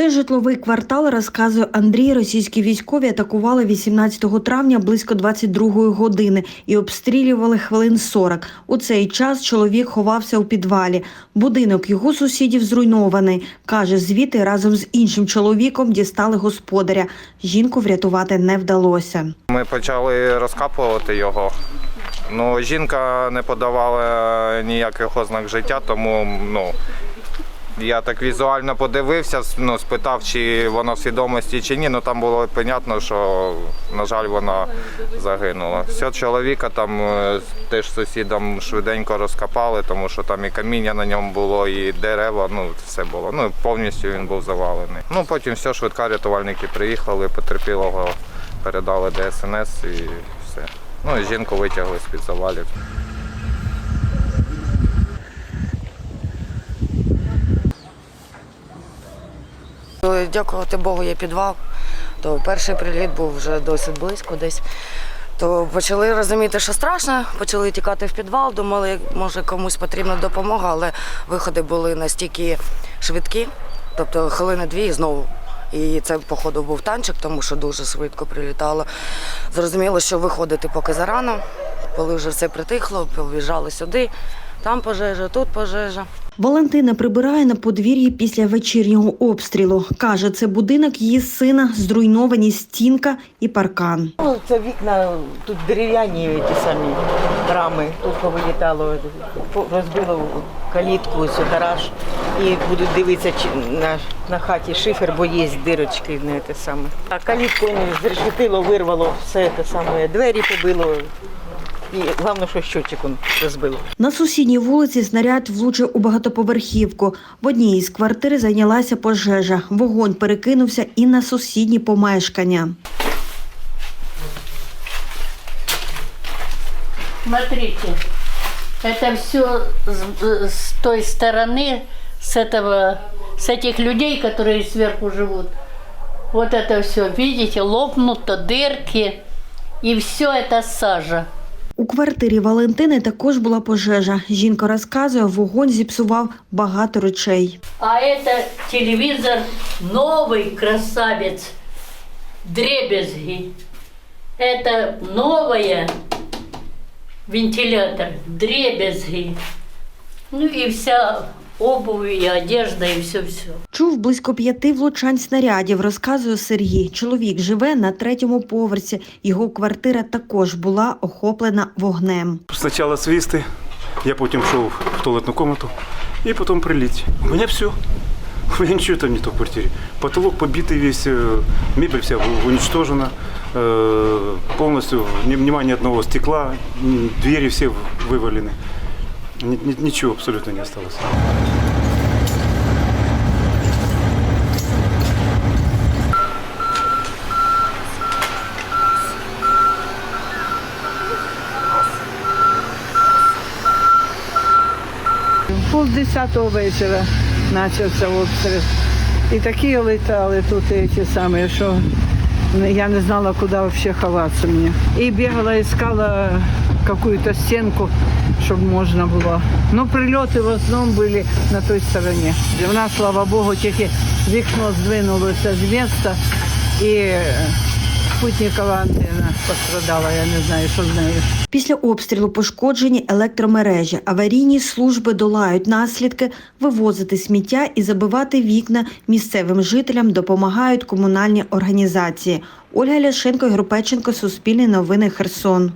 Цей житловий квартал, розказує Андрій, російські військові атакували 18 травня близько 22 години і обстрілювали хвилин 40. У цей час чоловік ховався у підвалі. Будинок його сусідів зруйнований. Каже, звідти разом з іншим чоловіком дістали господаря. Жінку врятувати не вдалося. Ми почали розкапувати його. Ну, жінка не подавала ніяких ознак життя, тому ну, я так візуально подивився, ну, спитав, чи вона в свідомості чи ні. Ну там було понятно, що, на жаль, вона загинула. Все, чоловіка там е, теж сусідам швиденько розкопали, тому що там і каміння на ньому було, і дерева, ну все було. Ну, повністю він був завалений. Ну, потім все, швидка рятувальники приїхали, потерпілого передали ДСНС і все. Ну і жінку витягли з-під завалів. Дякувати Богу, є підвал. То перший приліт був вже досить близько десь. То почали розуміти, що страшно, почали тікати в підвал, думали, може комусь потрібна допомога, але виходи були настільки швидкі, тобто хвилини дві і знову. І це, походу, був танчик, тому що дуже швидко прилітало. Зрозуміло, що виходити поки зарано, коли вже все притихло, побіжали сюди, там пожежа, тут пожежа. Валентина прибирає на подвір'ї після вечірнього обстрілу. Каже, це будинок її сина, зруйновані стінка і паркан. Ну, це вікна, тут дерев'яні ті самі рами, тут повилітало, розбило калітку, ось гараж. І будуть дивитися на, на хаті шифер, бо є дирочки, не те саме. А калітку ну, зрешетило, вирвало все те саме, двері побило. І головне, що щочик он розбило. На сусідній вулиці снаряд влучив у багатоповерхівку. В одній із квартир зайнялася пожежа. Вогонь перекинувся і на сусідні помешкання. Смотрите, это все с, с той стороны, с этого, с этих людей, которые сверху живут. Вот это все, видите, лопнуто, дырки, и все это сажа. У квартирі Валентини також була пожежа. Жінка розказує, вогонь зіпсував багато речей. А это телевизор новый красавец, дребезги. Это новое вентилятор, дребезги. Ну и вся обувь и одежда и все-все. Чув близько п'яти влучань снарядів, розказує Сергій. Чоловік живе на третьому поверсі. Його квартира також була охоплена вогнем. Сначала свисты, я потом шел в туалетную комнату, и потом прилить. У меня все. У меня ничего там не то в квартире. Потолок побитый весь, э, мебель вся у- уничтожена, э, полностью ни- внимание одного стекла, м, двери все в- вывалены. Ни- ни- Ничего абсолютно не осталось. Пол десятого вечора почався обстріл. І такі летали тут і ті самі, що я не знала, куди взагалі ховатися мені. І бігала, искала какую-то стінку, щоб можна було. Ну, прильоти в основному були на той стороні. У нас, слава Богу, тільки вікно здвинулося з міста і спутникова антенна пострадала, я не знаю, що з нею. Після обстрілу пошкоджені електромережі. Аварійні служби долають наслідки, вивозити сміття і забивати вікна місцевим жителям допомагають комунальні організації. Ольга Ляшенко, Групеченко, Печенко, Суспільні новини Херсон.